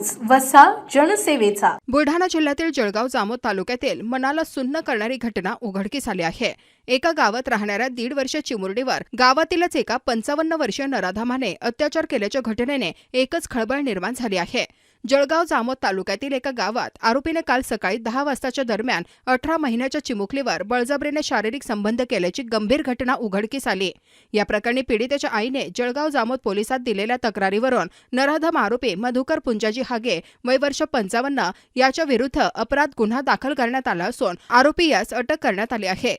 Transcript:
News वसा जनसेवेचा. बुलढाणा जिल्ह्यातील जळगाव जामोद तालुक्यातील मनाला सुन्न करणारी घटना उघडकीस आली आहे. एका गावात राहणाऱ्या दीड वर्ष चिमुरडीवर गावातीलच एका पंचावन्न वर्षीय नराधामाने अत्याचार केल्याच्या घटनेने एकच खळबळ निर्माण झाली आहे. जळगाव जामोद तालुक्यातील एका गावात आरोपीने काल सकाळी दहा वाजताच्या दरम्यान अठरा महिन्याच्या चिमुकलीवर बळजबरीने शारीरिक संबंध केल्याची गंभीर घटना उघडकीस आली. या प्रकरणी पीडितेच्या आईने जळगाव जामोद पोलिसात दिलेल्या तक्रारीवरून नराधम आरोपी मधुकर पुंजाजी हागे वय वर्ष पंचावन्न याच्या विरुद्ध अपराध गुन्हा दाखल करण्यात आला असून आरोपी यास अटक करण्यात आली आहे.